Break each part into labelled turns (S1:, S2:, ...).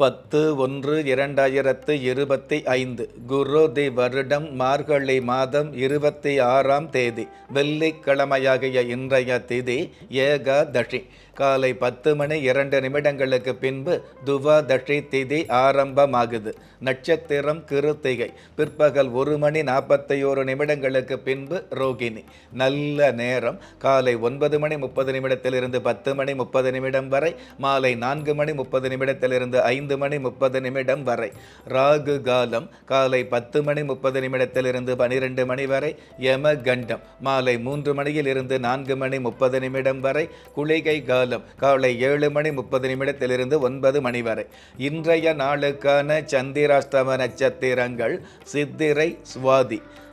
S1: பத்து ஒன்று இரண்டாயிரத்து இருபத்தி ஐந்து குரு தி வருடம் மார்கழி மாதம் இருபத்தி ஆறாம் தேதி வெள்ளிக்கிழமையாகிய இன்றைய திதி ஏகாதஷி காலை பத்து மணி இரண்டு நிமிடங்களுக்கு பின்பு துவாதஷி திதி ஆரம்பமாகுது. நட்சத்திரம் கிருத்திகை. பிற்பகல் ஒரு மணி நாற்பத்தி ஒரு நிமிடங்களுக்கு பின்பு ரோகிணி. நல்ல நேரம். காலை ஒன்பது மணி முப்பது நிமிடத்திலிருந்து பத்து மணி முப்பது நிமிடம் வரை மாலை நான்கு மணி முப்பது நிமிடத்திலிருந்து ஐந்து மணி முப்பது நிமிடம் வரை. ராகு காலம் காலை பத்து மணி முப்பது நிமிடத்திலிருந்து பனிரெண்டு மணி வரை யம கண்டம் மாலை மூன்று மணியில் இருந்து நான்கு மணி முப்பது நிமிடம் வரை குளிகை காலம். காலை ஏழு மணி முப்பது நிமிடத்திலிருந்து ஒன்பது மணி வரை. இன்றைய நாளுக்கான சந்திராஷ்டம நட்சத்திரங்கள் சித்திரை சுவாதி.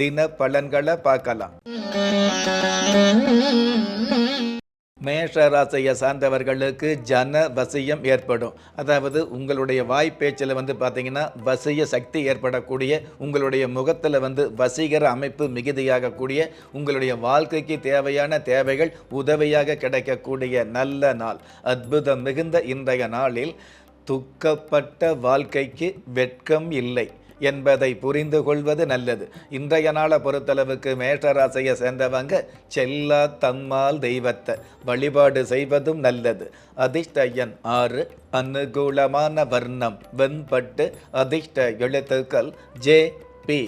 S1: தின பலன்களை பார்க்கலாம். மேஷ ராசியை சார்ந்தவர்களுக்கு ஜன வசியம் ஏற்படும். அதாவது உங்களுடைய வாய்ப்பேச்சில் வந்து பார்த்தீங்கன்னா வசிய சக்தி ஏற்படக்கூடிய உங்களுடைய முகத்தில் வந்து வசீகர அமைப்பு மிகுதியாகக்கூடிய உங்களுடைய வாழ்க்கைக்கு தேவையான தேவைகள் உதவியாக கிடைக்கக்கூடிய நல்ல நாள். அற்புதம் மிகுந்த இன்றைய நாளில் துக்கப்பட்ட வாழ்க்கைக்கு வெட்கம் இல்லை. என்பதை புரிந்து கொள்வது நல்லது. இன்றைய நாளை பொறுத்தளவுக்கு மேஷராசியை சேர்ந்தவங்க செல்லா தம்மால் தெய்வத்தை வழிபாடு செய்வதும் நல்லது. அதிர்ஷ்ட எண் ஆறு அனுகூலமான வர்ணம் வெண்பட்டு அதிர்ஷ்ட எழுத்துக்கள் ஜே பி.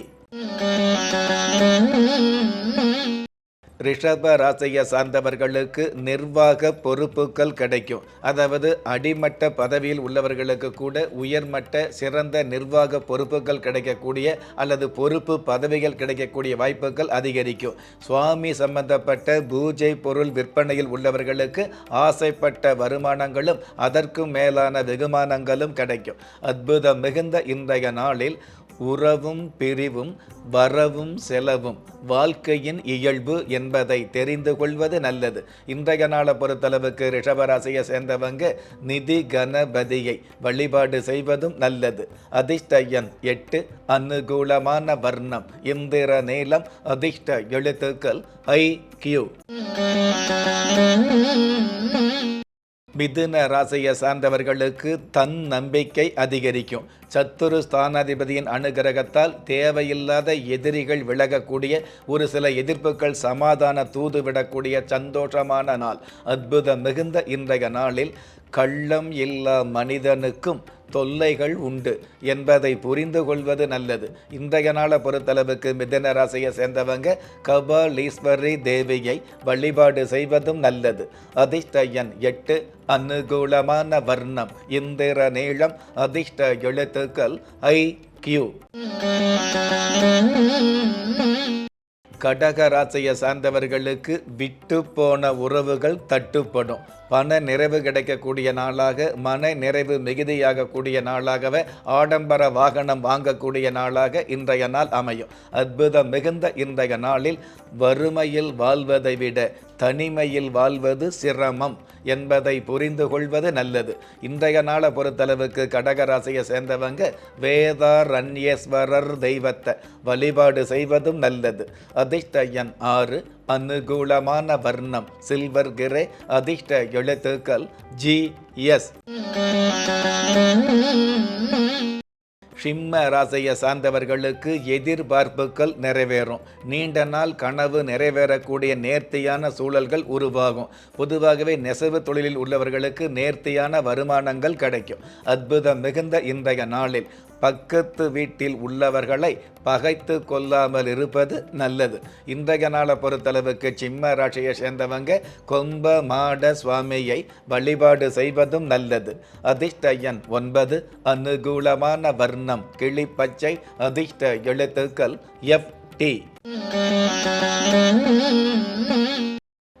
S1: ரிஷப ராசியை சார்ந்தவர்களுக்கு நிர்வாக பொறுப்புகள் கிடைக்கும். அதாவது அடிமட்ட பதவியில் உள்ளவர்களுக்கு கூட உயர்மட்ட சிறந்த நிர்வாக பொறுப்புகள் கிடைக்கக்கூடிய அல்லது பொறுப்பு பதவிகள் கிடைக்கக்கூடிய வாய்ப்புகள் அதிகரிக்கும். சுவாமி சம்பந்தப்பட்ட பூஜை பொருள் விற்பனையில் உள்ளவர்களுக்கு ஆசைப்பட்ட வருமானங்களும் அதற்கும் மேலான வெகுமானங்களும் கிடைக்கும். அற்புதம் மிகுந்த இன்றைய நாளில் உறவும் பிரிவும் வரவும் செலவும் வாழ்க்கையின் இயல்பு என்பதை தெரிந்து கொள்வது நல்லது. இன்றைய நாளை பொறுத்தளவுக்கு ரிஷபராசியை சேர்ந்தவங்க நிதி கணபதியை வழிபாடு செய்வதும் நல்லது. அதிர்ஷ்டயன் எட்டு அனுகூலமான வர்ணம் இந்திர நீளம் அதிர்ஷ்ட எழுத்துக்கள் ஐ கியூ. மிதுன ராசியை சார்ந்தவர்களுக்கு தன் நம்பிக்கை அதிகரிக்கும். சத்துரு ஸ்தானாதிபதியின் அனுகிரகத்தால் தேவையில்லாத எதிரிகள் விலகக்கூடிய ஒரு சில எதிர்ப்புகள் சமாதான தூது விடக்கூடிய சந்தோஷமான நாள். அற்புதம் மிகுந்த இன்றைய நாளில் கள்ளம் இல்லா மனிதனுக்கும் தொல்லைகள் உண்டு என்பதை புரிந்து கொள்வது நல்லது. இன்றைய நாளை பொறுத்தளவுக்கு மிதன ராசியை சேர்ந்தவங்க கபாலீஸ்வரி தேவியை வழிபாடு செய்வதும் நல்லது. அதிர்ஷ்ட எண் எட்டு அனுகூலமான வர்ணம் இந்திர நீளம் அதிர்ஷ்ட எழுத்துக்கள் ஐ கியூ. கடக ராசியை சார்ந்தவர்களுக்கு விட்டு போன உறவுகள் தட்டுப்படும். பண நிறைவு கிடைக்கக்கூடிய நாளாக மன நிறைவு மிகுதியாகக்கூடிய நாளாகவே ஆடம்பர வாகனம் வாங்கக்கூடிய நாளாக இன்றைய நாள் அமையும். அற்புதம் மிகுந்த இன்றைய நாளில் வறுமையில் வாழ்வதை விட தனிமையில் வாழ்வது சிரமம் என்பதை புரிந்து கொள்வது நல்லது. இன்றைய நாளை பொறுத்தளவுக்கு கடகராசியை சேர்ந்தவங்க வேதாரண்யேஸ்வரர் தெய்வத்தை வழிபாடு செய்வதும் நல்லது. அதிர்ஷ்ட எண் ஆறு அனுகூலமான வர்ணம் சில்வர் கிரே அதிர்ஷ்ட எழுத்துக்கள் ஜி எஸ். சிம்ம ராசியை சார்ந்தவர்களுக்கு எதிர்பார்ப்புகள் நிறைவேறும். நீண்ட நாள் கனவு நிறைவேறக்கூடிய நேர்த்தியான சூழல்கள் உருவாகும். பொதுவாகவே நெசவு தொழிலில் உள்ளவர்களுக்கு நேர்த்தியான வருமானங்கள் கிடைக்கும். அற்புதம் மிகுந்த இன்றைய நாளில். பக்கத்து வீட்டில் உள்ளவர்களை பகைத்து கொள்ளாமல் இருப்பது நல்லது. இன்றைய நாளை பொறுத்தளவுக்கு சிம்ம ராசியை சேர்ந்தவங்க கொம்ப மாட சுவாமியை வழிபாடு செய்வதும் நல்லது. அதிர்ஷ்டயன் ஒன்பது அனுகூலமான வர்ணம் கிளிப்பச்சை அதிர்ஷ்ட எழுத்துக்கள் எஃப் டி.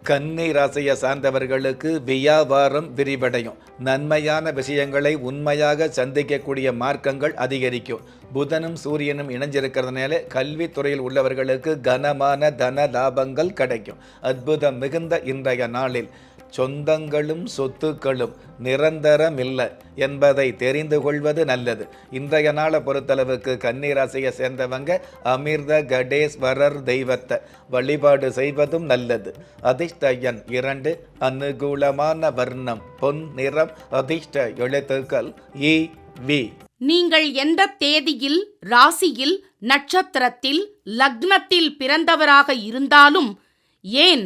S1: கன்னி ராசியை சார்ந்தவர்களுக்கு வியாபாரம் விரிவடையும். நன்மையான விஷயங்களை உண்மையாக சந்திக்கக்கூடிய மார்க்கங்கள் அதிகரிக்கும். புதனும் சூரியனும் இணைஞ்சிருக்கிறதுனால கல்வித்துறையில் உள்ளவர்களுக்கு கனமான தன லாபங்கள் கிடைக்கும். அற்புதம் மிகுந்த இன்றைய நாளில். சொந்தங்களும் சொத்துக்களும் நிரந்தரமில்லை என்பதை தெரிந்து கொள்வது நல்லது. இன்றைய நாளை பொறுத்தளவுக்கு கன்னிராசியை சேர்ந்தவங்க அமிர்த கடேஸ்வரர் தெய்வத்தை வழிபாடு செய்வதும் நல்லது. அதிர்ஷ்ட எண் இரண்டு அனுகூலமான வர்ணம் பொன் நிறம் அதிர்ஷ்ட எழுத்துக்கள் இ வி.
S2: நீங்கள் எந்த தேதியில் ராசியில் நட்சத்திரத்தில் லக்னத்தில் பிறந்தவராக இருந்தாலும் ஏன்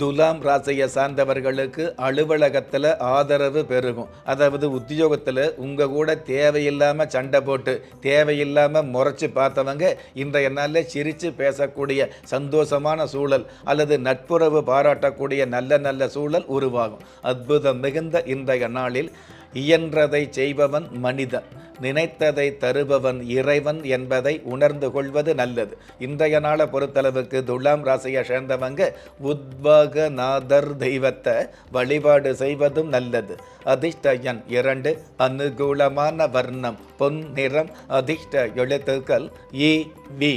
S1: துலாம் ராசியை சார்ந்தவர்களுக்கு அலுவலகத்தில் ஆதரவு பெருகும். அதாவது உத்தியோகத்தில் உங்கள் கூட தேவையில்லாமல் சண்டை போட்டு தேவையில்லாமல் முறைச்சி பார்த்தவங்க இன்றைய நாளில் சிரித்து பேசக்கூடிய சந்தோஷமான சூழல் அல்லது நட்புறவு பாராட்டக்கூடிய நல்ல நல்ல சூழல் உருவாகும். அற்புதம் மிகுந்த இன்றைய நாளில் இயன்றதை செய்பவன் மனிதன் நினைத்ததை தருபவன் இறைவன் என்பதை உணர்ந்து கொள்வது நல்லது. இன்றைய நாளை பொறுத்தளவுக்கு துலாம் ராசியை சேர்ந்தவங்க உத்வாகநாதர் தெய்வத்தை வழிபாடு செய்வதும் நல்லது. அதிர்ஷ்ட எண் இரண்டு அனுகூலமான வர்ணம் பொன் நிறம் அதிர்ஷ்ட எழுத்துக்கள் இ வி.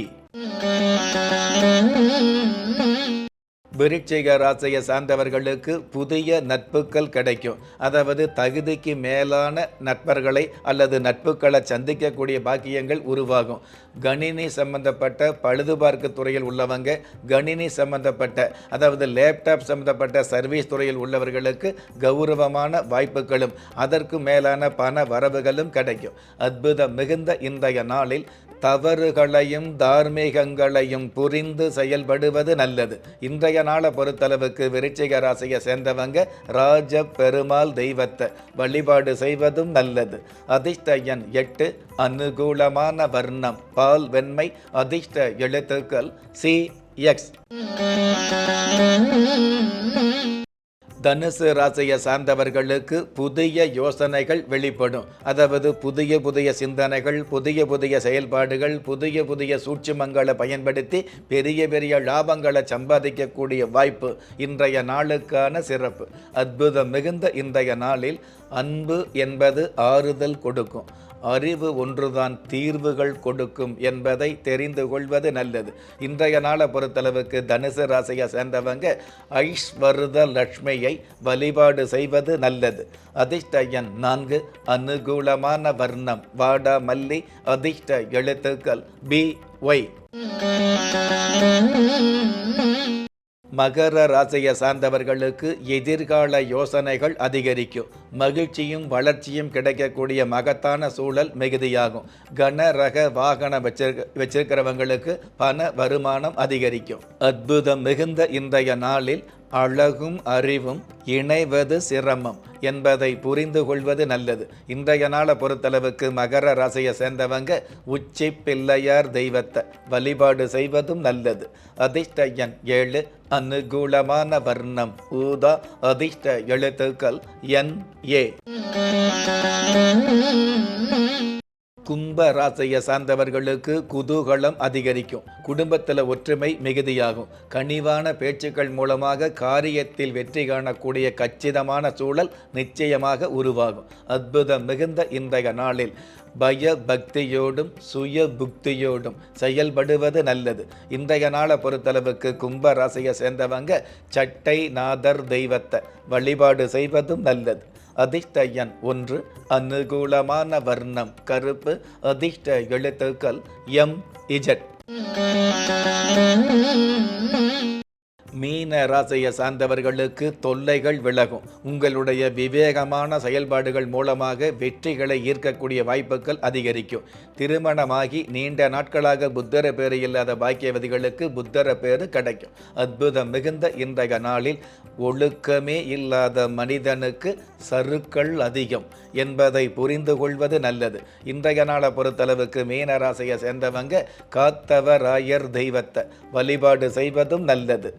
S1: விருட்சிக ராசியை சார்ந்தவர்களுக்கு புதிய நட்புகள் கிடைக்கும். அதாவது தகுதிக்கு மேலான நட்பர்களை அல்லது நட்புகளை சந்திக்கக்கூடிய பாக்கியங்கள் உருவாகும். கணினி சம்பந்தப்பட்ட பழுதுபார்க்கு துறையில் உள்ளவங்க கணினி சம்பந்தப்பட்ட அதாவது லேப்டாப் சம்பந்தப்பட்ட சர்வீஸ் துறையில் உள்ளவர்களுக்கு கௌரவமான வாய்ப்புகளும் அதற்கு மேலான பண வரவுகளும் கிடைக்கும். அற்புதம் மிகுந்த இன்றைய நாளில் தவறுகளையும் தார்மீகங்களையும் புரிந்து செயல்படுவது நல்லது. இன்றைய நாளை பொறுத்தளவுக்கு விருச்சிக ராசியை சேர்ந்தவங்க ராஜ பெருமாள் தெய்வத்தை வழிபாடு செய்வதும் நல்லது. அதிர்ஷ்ட எண் எட்டு அனுகூலமான வர்ணம். பால் வெண்மை அதிர்ஷ்ட எழுத்துக்கள் சி எக்ஸ் தனுசு ராசியை சார்ந்தவர்களுக்கு புதிய யோசனைகள் வெளிப்படும். அதாவது புதிய புதிய சிந்தனைகள் புதிய புதிய செயல்பாடுகள் புதிய புதிய சூட்சுமங்களை பயன்படுத்தி பெரிய பெரிய லாபங்களை சம்பாதிக்கக்கூடிய வாய்ப்பு இன்றைய நாளுக்கான சிறப்பு. அற்புதம் மிகுந்த இன்றைய நாளில் அன்பு என்பது ஆறுதல் கொடுக்கும். அறிவு ஒன்றுதான் தீர்வுகள் கொடுக்கும் என்பதை தெரிந்து கொள்வது நல்லது. இன்றைய நாளை பொறுத்தளவுக்கு தனுசு ராசியை சேர்ந்தவங்க ஐஸ்வர்த லட்சுமியை வழிபாடு செய்வது நல்லது. அதிர்ஷ்ட எண் நான்கு அனுகூலமான வர்ணம் வாடா மல்லி அதிர்ஷ்ட எழுத்துக்கள் பி ஒய். மகர ராசியை சார்ந்தவர்களுக்கு எதிர்கால யோசனைகள் அதிகரிக்கும். மகிழ்ச்சியும் வளர்ச்சியும் கிடைக்கக்கூடிய மகத்தான சூழல் மிகுதியாகும். கன ரக வாகனம் வச்சிருக்க வச்சிருக்கிறவங்களுக்கு பண வருமானம் அதிகரிக்கும். அற்புதம் மிகுந்த இன்றைய நாளில் அழகும் அறிவும் இணைவது சிரமம் என்பதை புரிந்து கொள்வது நல்லது. இன்றைய நாளை பொறுத்தளவுக்கு மகர ராசியை சேர்ந்தவங்க உச்சி பிள்ளையார் தெய்வத்தை வழிபாடு செய்வதும் நல்லது. அதிர்ஷ்ட எண் ஏழு அனுகூலமான வர்ணம். ஊதா அதிர்ஷ்ட எழுத்துக்கள் என் ஏ. கும்ப ராசியை சார்ந்தவர்களுக்கு குதூகலம் அதிகரிக்கும். குடும்பத்தில் ஒற்றுமை மிகுதியாகும். கனிவான பேச்சுக்கள் மூலமாக காரியத்தில் வெற்றி காணக்கூடிய கச்சிதமான சூழல் நிச்சயமாக உருவாகும். அற்புதம் மிகுந்த இன்றைய நாளில் பய பக்தியோடும் சுய புக்தியோடும் செயல்படுவது நல்லது. இன்றைய நாளை பொறுத்தளவுக்கு கும்ப ராசியை சேர்ந்தவங்க சட்டை நாதர் தெய்வத்தை வழிபாடு செய்வதும் நல்லது. அதிர்ஷ்டயன் ஒன்று அனுகூலமான வர்ணம் கருப்பு அதிர்ஷ்ட எழுத்துக்கள் எம் இஜட். மீன ராசியை சார்ந்தவர்களுக்கு தொல்லைகள் விலகும். உங்களுடைய விவேகமான செயல்பாடுகள் மூலமாக வெற்றிகளை ஈர்க்கக்கூடிய வாய்ப்புகள் அதிகரிக்கும். திருமணமாகி நீண்ட நாட்களாக புத்தர பேறு இல்லாத பாக்கியவதிகளுக்கு புத்தர பேறு கிடைக்கும். அற்புதம் மிகுந்த இன்றைய நாளில் ஒழுக்கமே இல்லாத மனிதனுக்கு சருக்கள் அதிகம் என்பதை புரிந்து கொள்வது நல்லது. இன்றைய நாளை பொறுத்தளவுக்கு மீன ராசியை சேர்ந்தவங்க காத்தவராயர் தெய்வத்தை வழிபாடு செய்வதும் நல்லது.